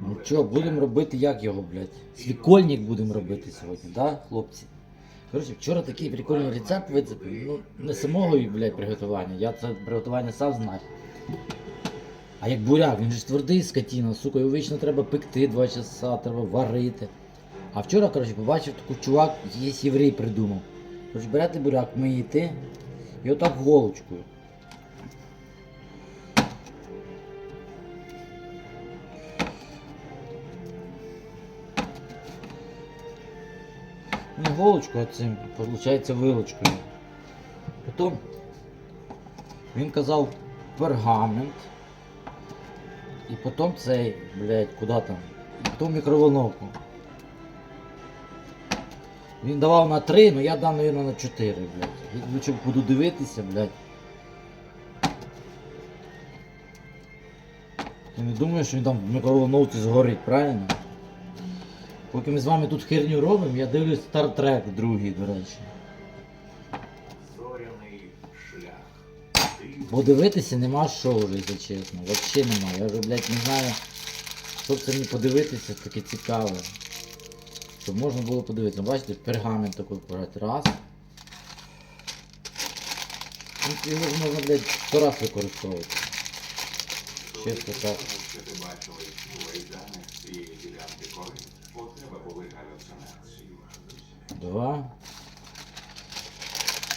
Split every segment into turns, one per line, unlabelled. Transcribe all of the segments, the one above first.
Ну що, будемо робити як його, блядь? Свікольник будемо робити сьогодні, да, хлопці? Коротше, вчора такий прикольний рецепт вицепив. Ну, не самого, блядь, приготування. Я це приготування сам знаю. А як буряк, він же ж твердий скотіна, сука, його вічно треба пекти 2 часа, треба варити. А вчора, коротше, побачив таку чувак, є єврей придумав. Коротше, берете буряк, миєте і отак голочкою. Не голочкою, а цим, виходить, вилочкою. Потім він казав пергамент. І потім цей, блядь, куди там? І потім мікроволновку. Він давав на 3, але я дав, мабуть, на 4, блядь. Я лучше буду дивитися, блядь. Я не думаю, що він там в мікроволновці згорить, правильно? Поки ми з вами тут херню робимо, я дивлюсь Star Trek другий, до речі.
Зоряний шлях.
Бо дивитися нема що вже, якщо чесно. Взагалі нема. Я вже, блядь, не знаю, що це мені подивитися, таке цікаве. Щоб можна було подивитися. Ну, Бачите, пергамент такий брати. Раз. Ну, Його можна, блядь, сто раз використовувати. Чесно так.
Тому що ти бачила і Майдани з цієї ділянки кори. У тебе були галюцинації.
Два.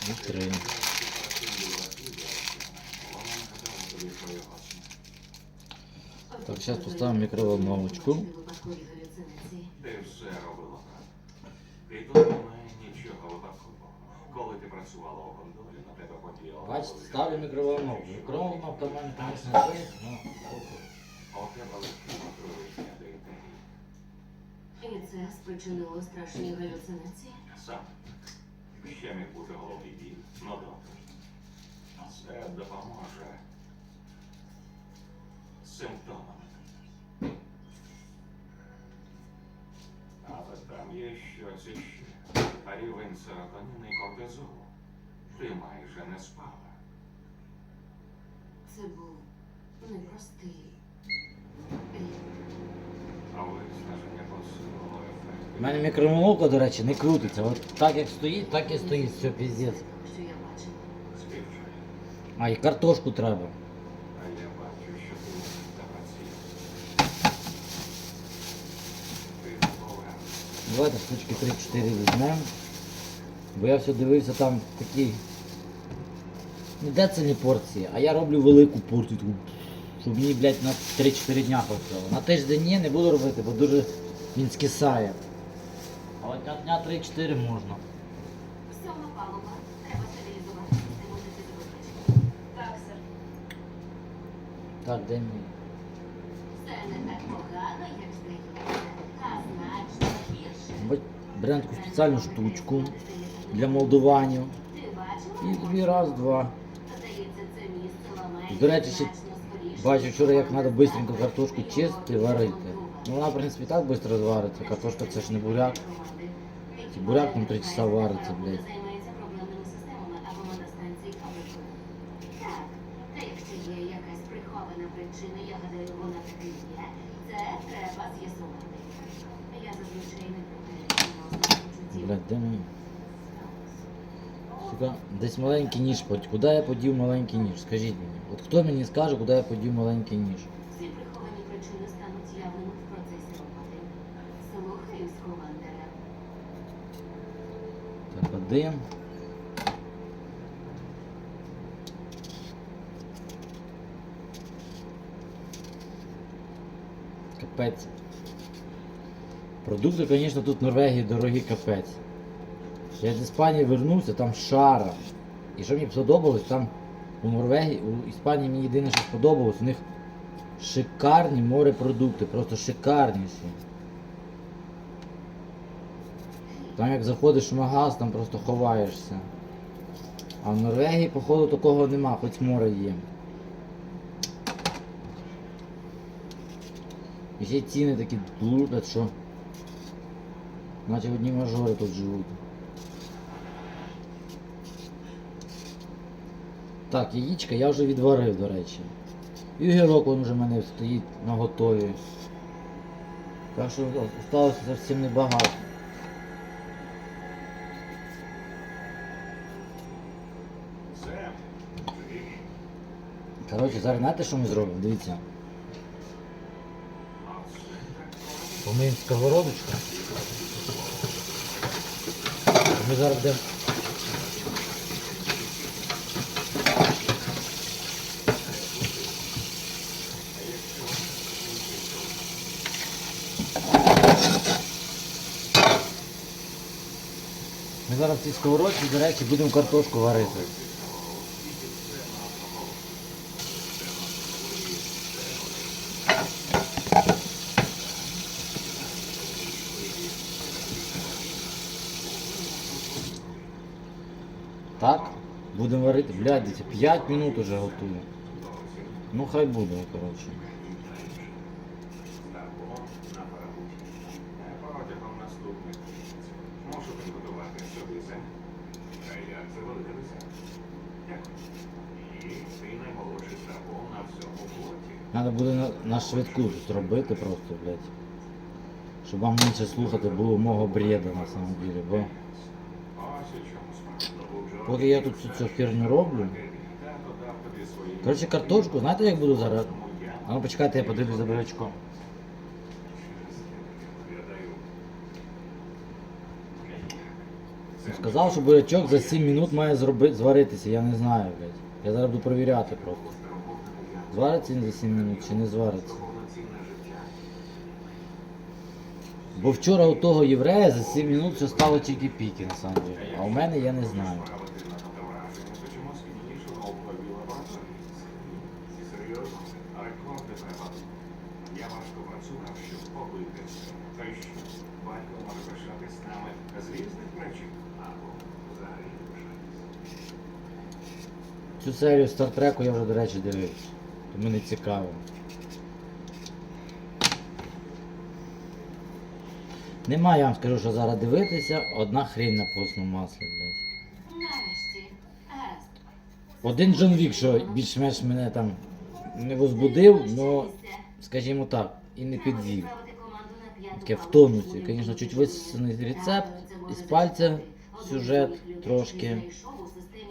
І три. Так, зараз поставимо мікроволновочку.
Ти все робила так. І тут немає нічого випадкового. Коли ти працювала у гондолі, на тебе подіяло.
Бачите, ставлю мікроволновку. Мікроволновка в мене, звісно, є, ну, ок.
У тебе легкі отруєння до ідеї.
І це спричинило страшні галюцинації.
Сам ще міг бути головний біль. Ну добре. Це допоможе з симптомами. Але там є щось іще. А рівень серотоніну і кортизолу. Ти майже не спала.
Це був непростий.
А виснаження посилило ефект.
У мене мікроволновка, до речі, не крутиться. От так як стоїть, так і стоїть, все піздець. А, і картошку треба.
А я бачу, що ти та працюєш. Ти повернешся.
Давайте штучки 3-4 візьмемо. Бо я все дивився там такі. Ну де це не порції? А я роблю велику порцію, щоб мені, блядь, на 3-4 дня хватило. На тиждень ні, не буду робити, бо дуже він скисає. А от дня 3-4 можна.
Сьома палуба. Треба стабілізувати. Так, сер.
Так, де мій?
Все не так погано, як здається. А значно гірше.
Беремо таку спеціальну штучку для молдуванів.
Бачила?
І тобі раз, два.
Здається, це місце ламається
До речі, ще. Бачу вчора, як треба швидко картошку чистити, варити. Ну вона, в принципі, так швидко звариться. Картошка це ж не буряк. Буряк там три часа вариться, блядь. Блядь, де? Сука, десь маленький ніж. Куди я подів маленький ніж? Скажіть мені. От хто мені скаже, куди я подів маленький ніж? Один. Капець. Продукти, звісно, тут в Норвегії дорогі капець. Я з Іспанії вернувся, там шара. І що мені сподобалось, там у Норвегії, у Іспанії мені єдине, що сподобалось, у них шикарні морепродукти, просто шикарніші. Там як заходиш в магаз, там просто ховаєшся. А в Норвегії, походу, такого нема, хоч море є. І ще ціни такі лупять, що. Наче одні мажори тут живуть. Так, яєчка я вже відварив, до речі. І огірок він вже в мене стоїть на готові. Так що осталося зовсім небагато. Коротше, зараз знаєте, що ми зробимо? Дивіться. Помиємо сковородочку. Ми зараз будемо. Ми зараз в цій сковородці, до речі, будемо картошку варити. Так? Будемо варити. Блядь, дивіться, 5 минут уже готую. Ну хай буде, коротше. Треба буде на, на швидку тут робити просто, блядь. Щоб вам менше слухати було мого бреда на самом деле, бо поки я тут цю херню роблю. Коротше, картошку, знаєте як буду зараз? А ну почекайте, я подивлюсь за бурячком. Сказав, що бурячок за 7 минут має зроби... зваритися, я не знаю, блядь. Я зараз буду перевіряти просто. Звариться він за 7 минут чи не звариться. Бо вчора у того єврея за 7 минут все стало тільки піки, на. А у мене я не знаю.
Справити на фотографію, то чомусь інше наукові лабораторії. І серйозно, рекорди треба. Важко щоб побити й батько може пишатись нами з різних причин, або взагалі не пишатись.
Цю серію Стартреку я вже, до речі, дивився. Тому не цікаво. Нема, я вам скажу, що зараз дивитися, одна хрень на постному маслі, блядь.
Нарешті.
Один Джон Вік, що більш-менш мене там не возбудив, але, скажімо так, і не підвів. Таке в тонусі. Звісно, чуть висосаний рецепт, із пальця сюжет трошки.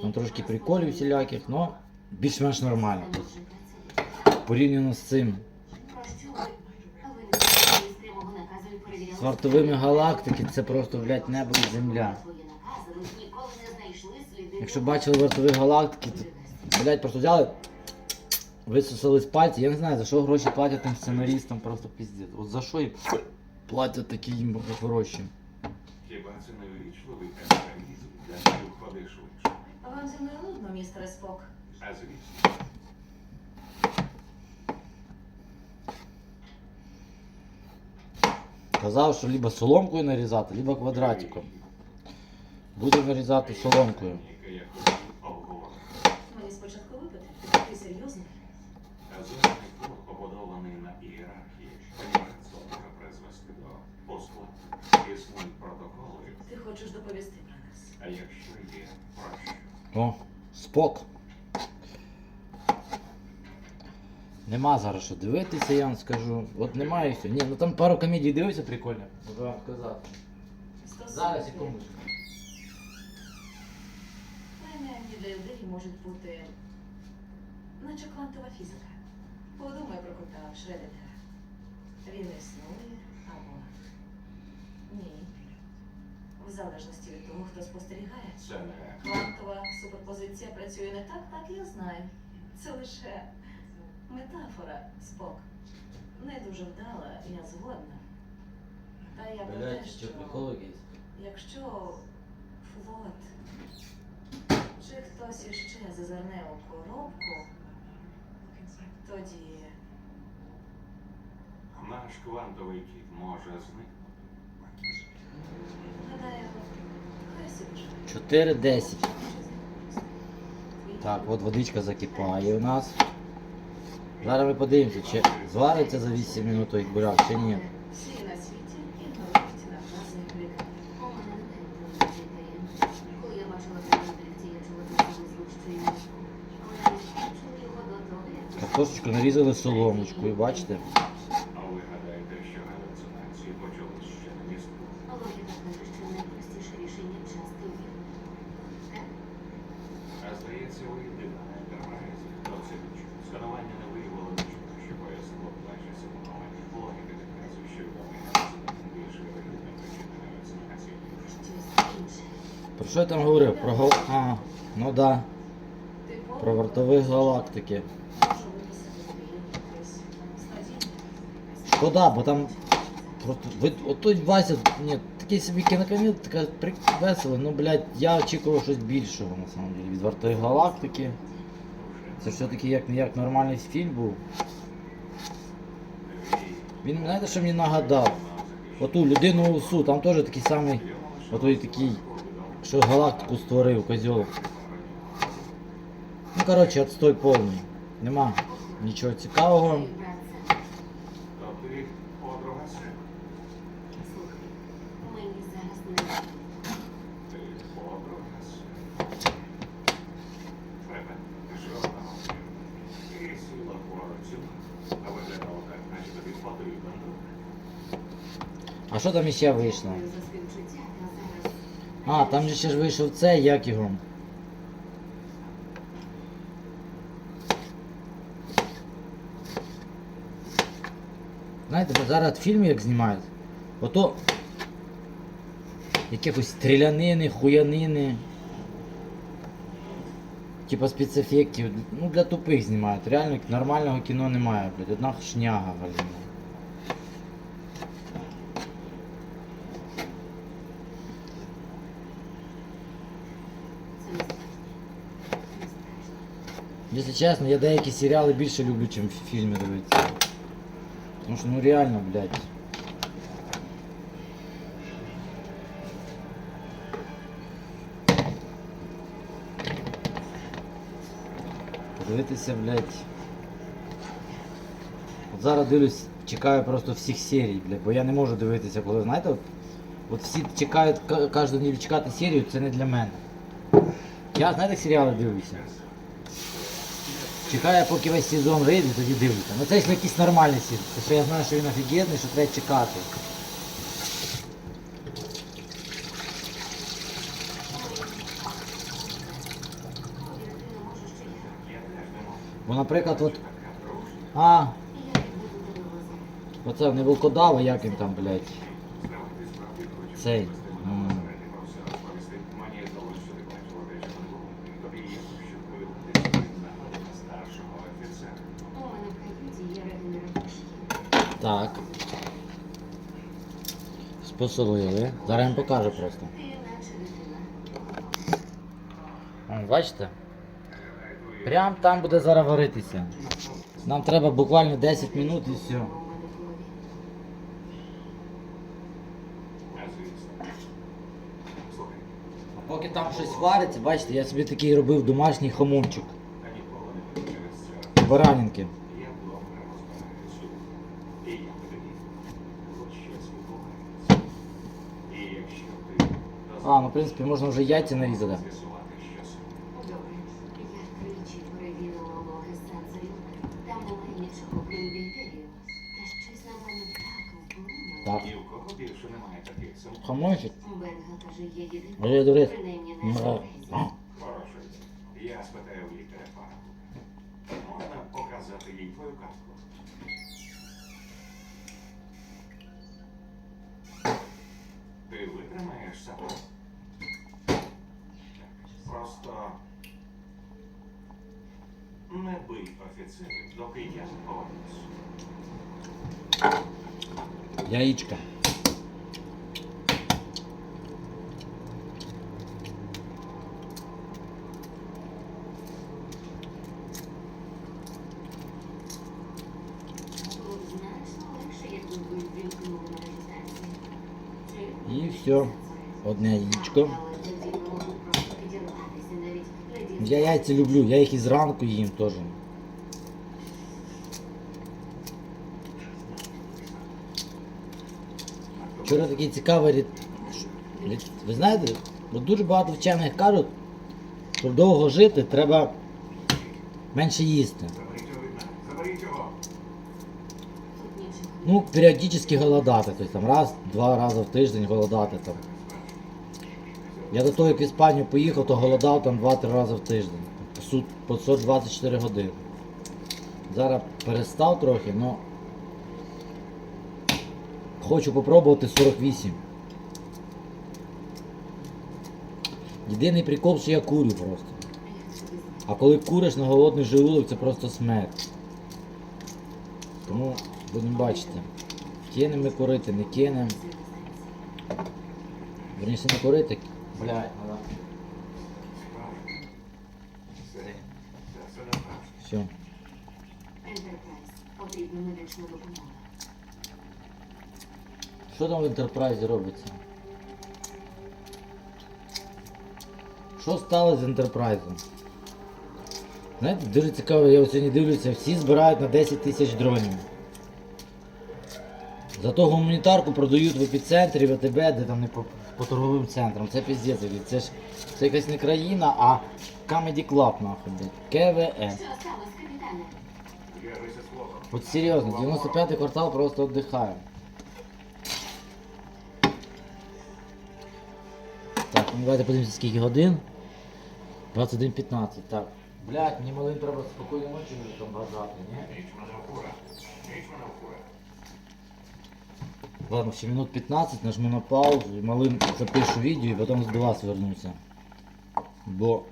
Там трошки приколів всіляких, але більш-менш нормально. Порівняно з цим. З вартовими галактики це просто, блядь, небо і земля. Якщо бачили вартові галактики, то, блядь, просто взяли, висосали з пальця. Я не знаю, за що гроші платять тим сценаристам, просто піздець. От за що їм платять такі їм гроші.
Хіба це не ввічливий капіталізм, для них ходи швидше?
Вам зі мною нудно, містере Спок.
А звісно,
Казав, що либо соломкою нарізати, либо квадратиком. Будемо нарізати соломкою.
Ти хочеш доповісти про нас?
а якщо є про що?
О, спок. Нема зараз що дивитися, я вам скажу. От немає і все. Ні, ну там пару комедій дивився прикольно. Можу вам сказати. Зараз секундочку.
Принаймні для людей можуть бути наче квантова фізика. Подумай про кота Шредера. Він існує або ні. В залежності від того, хто спостерігає.
Це не
Квантова суперпозиція працює не так, так я знаю. Це лише метафора, спок. Не дуже вдала, я згодна. Та я про те, що якщо флот чи хтось іще зазирне у коробку, тоді
наш квантовий кіт може зникнути.
гадаю, хай собі живе.
4-10. Так, от водичка закипає у нас. Зараз ми подивимося, чи звариться за 8 минут той буряк, чи ні. Картошечку нарізали соломочкою, бачите?
А ви гадаєте, що галюцинації Дискусії почались ще на містку.
Логіка каже, що найпростіше рішення часто вірно.
А здається, ви єдина ентерпрайзі, хто це відчув. Сканування не виявило нічого, що пояснило б симптоми. Логіка підказує, що відомий наслідок причиною вакцинації.
Про що я там говорив? Про гал... А, ну да. Про вартових галактики.
Можу виписати тобі якось снадійне.
То да, бо там просто ви отой Вася, ні, такий собі кінокомет, така весело, ну блядь, я очікував щось більшого на самом деле. Від вартових галактики. Це все-таки як не як нормальний фільм був. Він знаєте, що мені нагадав? Оту людину усу, там теж такий самий, отой такий, що галактику створив козьол. Ну коротше, отстой повний. Нема нічого цікавого.
Твій брат Сем.
То ти подруга син.
Слухай, мені зараз не
Ти подруга син. Тебе жодного сина. Ти сіла поруч, а виглядало так, наче тобі потрібен друг.
А що там іще вийшло? А, там же ще ж вийшов цей, як його. Знаєте, зараз фільми як знімають, ото якихось стрілянини, хуянини. Типа спецефектів. Ну для тупих знімають. Реально нормального кіно немає, блядь. Одна шняга, блядь.
це не страшно. Не страшно.
Якщо чесно, я деякі серіали більше люблю, ніж фільми дивитися. Тому що ну реально, блядь. Подивитися, блядь. От зараз дивлюсь, чекаю просто всіх серій, блядь, бо я не можу дивитися, коли, знаєте, от, от всі чекають ка- кожну неділю чекати серію, це не для мене. Я, знаєте, серіали дивлюся. Чекаю, поки весь сезон вийде, тоді дивлюся. Ну це якщо якийсь нормальний сезон. Тому що я знаю, що він офігенний, що треба чекати. Бо, наприклад, от. А, оце не волкодава, як він там, блядь. Цей,
розповісти мене
м.
посередині про все розповісти. Мені здалося, що ти бачила дещо нового. Тобі є про що повідомити на старшого офіцера.
У мене в каюті є регенератор шкіри.
Так. Спосолили. Зараз я вам покажу просто. Бачите? Прям там буде зараз варитися. Нам треба буквально 10 минут і все.
А
поки там щось вариться, бачите, я собі такий робив домашній хамончик. Баранінки. А, ну в принципі можна вже яйця нарізати.
з'ясувати щось.
Добре. Я тричі перевірила логи сенсорів. Там немає нічого крім бактерію. Та щось на мене так вплинуло.
Так.
Ні в кого більше немає таких симптомів.
Хамончик?
Бенга каже, є єдиний.
А я до речі.
Принаймні
Ну,
на
а.
сюрпризі.
Хороше. Я спитаю в лікаря парку. Можна показати їй твою картку? Ти витримаєш себе? Просто не бий офіцерів, доки я не повернусь.
Яичко.
Було б значно легше, якби ви ввімкнули на дистанції. Чи
І все.
сенсори.
Одне яєчко.
Але тоді ми можемо просто підірватися, навіть не
Я яйця люблю, я їх і зранку їм теж. Вчора такий цікавий рід... Ви знаєте, от дуже багато вчених кажуть, щоб довго жити, треба менше їсти. Ну, періодично голодати, тобто там раз, два рази в тиждень голодати там. Я до того, як в Іспанію поїхав, то голодав там 2-3 рази в тиждень. По По 124 години. Зараз перестав трохи, але хочу попробувати 48. Єдиний прикол, що я курю просто. А коли куриш на голодний желудок, це просто смерть. Тому будемо бачити. Кинемо ми курити, не кинемо. Верніше не курити. Блядь,
не так.
Все.
Потрібна медична допомога.
Що там в Ентерпрайзі робиться? Що сталося з Ентерпрайзом? Знаєте, дуже цікаво, я сьогодні дивлюся, всі збирають на 10 тисяч дронів. Зато гуманітарку продають в епіцентрі, в АТБ, де там не по, по торговим центрам. Це піздець, це ж це якась не країна, а Comedy Club, нахуй,
слова.
От серйозно, 95-й квартал просто віддихає. Так, ну давайте подивимося скільки годин. 21.15, так. Блять, мені малим треба спокійно ночі там бажати, ні?
Ніч мене вкура. Ніч мене вкура.
Ладно, ще минут 15, нажму на паузу, і малим запишу відео і потім до вас вернуся. Бо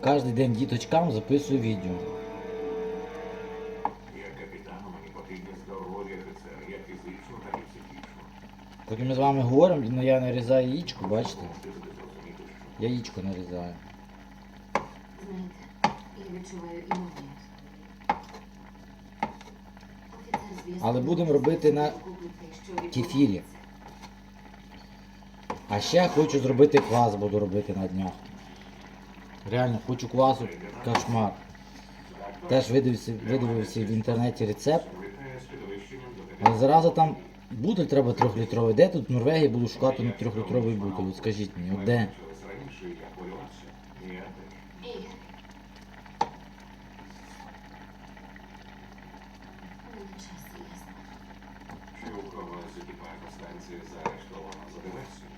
кожен день діточкам записую відео.
І.
Поки ми з вами говоримо, ну, я нарізаю яєчко, бачите?
Тобі
Яєчко нарізаю.
Знаєте, я відчуваю імовірність. Офіцер
Але будемо робити на кефірі. А ще хочу зробити квас, буду робити на днях. Реально, хочу квасу кошмар. Теж видивився, в інтернеті рецепт. Але зараза там бутиль треба трьохлітровий. Де тут в Норвегії буду шукати трьохлітровий бутиль? От скажіть мені, от де?
Через раніше я хвилювався. І я теж.
І... Мені час ясно.
Чи у когось з екіпажу станції заарештовано за диверсію?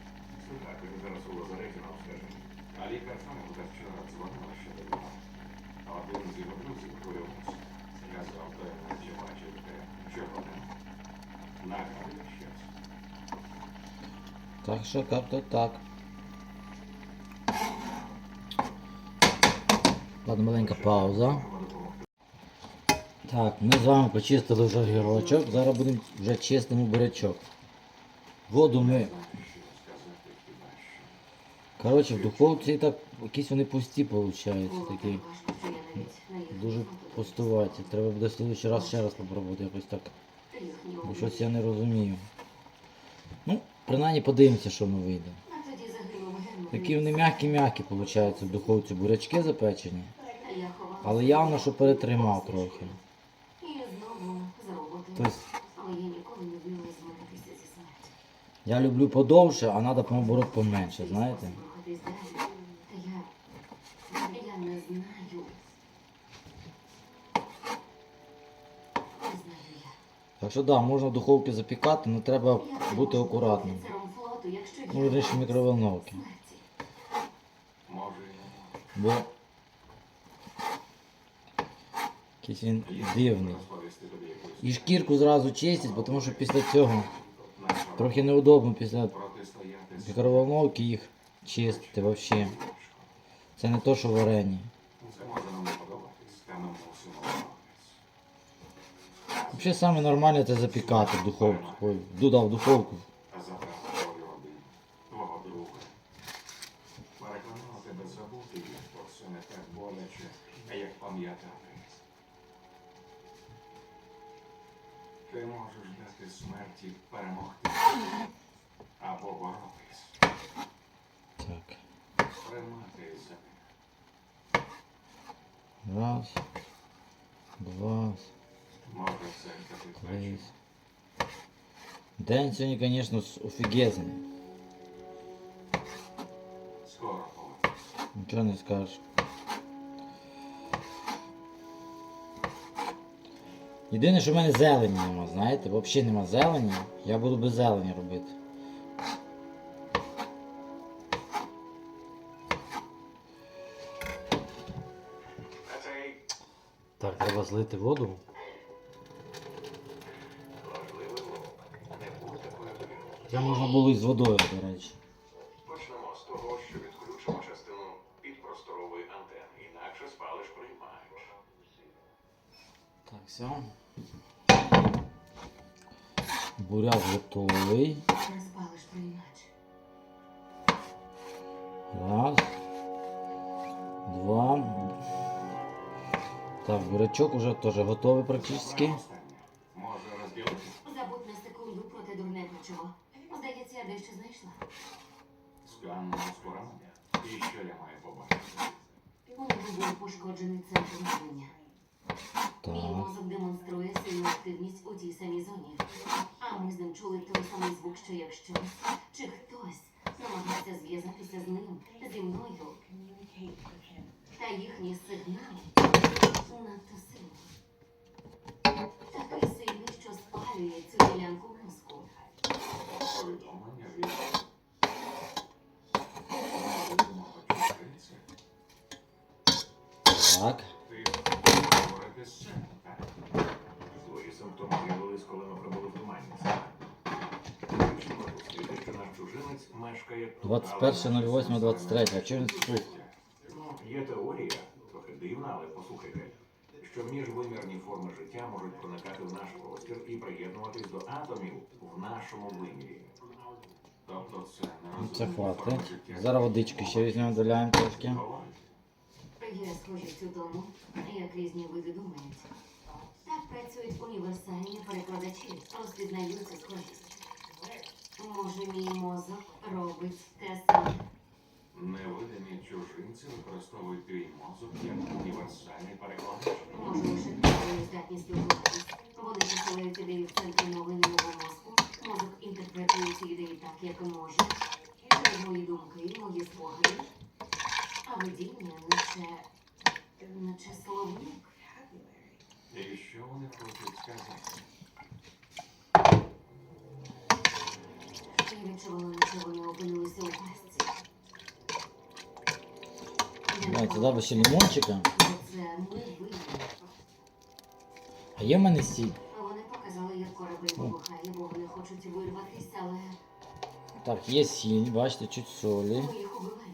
Так, він зараз у лазареті на обстеженні. А лікар Франка вчора дзвонила ще до нього. Один з його друзів хвилювався. Сказав, то наче бачив те, чого не. Нагадую щось.
Так що як-то так. Ладно, маленька пауза. Так, ми з вами почистили вже огірочок, зараз будемо вже чистимо бурячок. Воду ми. Коротше, в духовці так якісь вони пусті виходять. Такі дуже пустуваті. Треба буде в следующий раз ще раз попробувати якось так. Щось я не розумію. Ну, принаймні подивимося, що воно вийде. Такі вони м'які-м'які, виходить, в духовці бурячки запечені. Але явно, що перетримав трохи. Тобто
я
люблю подовше, а треба наоборот поменше, знаєте?
Рухатись далі. Та я... Я не знаю. Не знаю я.
Так що да, можна в духовці запікати, але треба бути акуратним. Ну,
я
мікроволновки. Бо якийсь він дивний. І шкірку зразу чистять, тому що після цього трохи неудобно після мікроволновки їх чистити взагалі. Це не то, що варені.
Це може нам не подобатись, та ми мусимо боротись.
Взагалі саме нормальне це запікати в духовку. Ой, дуда в духовку.
Ти можеш дати смерті перемогти або боротись,
Так.
триматись за.
Раз, два,
Це
День сьогодні, звісно, офігезний.
Скоро.
Нічого не скажеш. Єдине, що в мене зелені нема, знаєте, взагалі нема зелені. Я буду без зелені робити. Так, треба злити воду. Це можна було і з водою, до речі.
Почнемо з того, що відключимо частину підпросторової антени, інакше спалиш приймаєш.
Так, все. Буряк готовий.
Не спалиш приймач.
Раз. Два. Так, бурячок уже теж готовий практично.
Скан мозку. І що я маю побачити?
Нього був пошкоджений центр мислення. Мій мозок демонструє сильну активність у тій самій зоні. А ми з ним чули той самий звук, що як щось, чи хтось намагався зв'язатися з ним, зі мною. Та їхній сигнал надто сильний. Такий сильний, що спалює цю ділянку мозку.
Повідомлення від...
Так.
Ти говорити з цим, так? Твої симптоми з'явились, коли ми прибули в туманність. Точно допустити, що наш чужинець мешкає тут.
21.08.23. А чого він?
Ну, є теорія, трохи дивна, але послухайте, що міжвимірні форми життя можуть проникати в наш простір і приєднуватись до атомів в нашому вимірі. Тобто це не
Це
життя.
Зараз водички ще візьмемо, доляємо трошки.
Є схожість у тому, як різні види думають. Так працюють універсальні перекладачі, розпізнаються схожість. Може, мій мозок робить те саме.
Невидимі чужинці використовують твій мозок як універсальний перекладач.
Може, лише твою здатність спілкуватись. Вони посилають ідеї в центрі новини мого мозку. Мозок інтерпретує ці ідеї так, як може. Через мої думки, мої спогади. Видіння наче, наче словник.
І що вони хочуть сказати?
Й відчувала, наче вони опинилися у пастці. Я
Давайте туди ще лимончика.
Це ми винні.
А є в мене сіль.
Вони показали, як корабель вибухає, бо вони хочуть вирватися, але
Так, є сіль, бачите, чуть солі.
ми їх. Убиваємо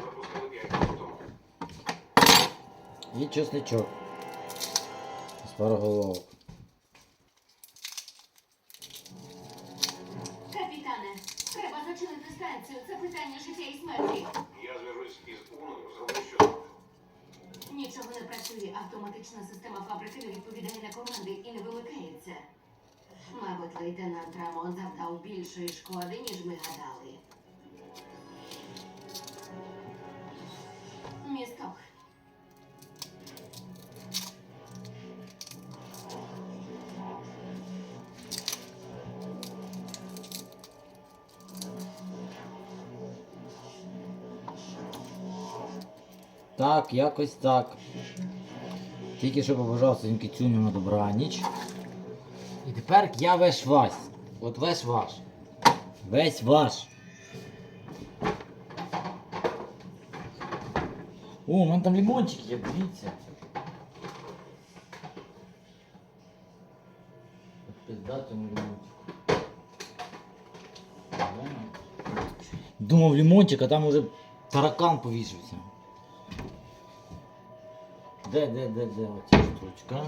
запустили 5 років тому.
І чесничок. З пару Так, якось так. Тільки що побажав своїм кицюням на добраніч. І тепер я весь ваш. От весь ваш. Весь ваш. О, у мене там лимончик є, дивіться. Пизда цьому лимончику. Думав лимончик, а там уже таракан повісився. Де, де, де, де оця штучка?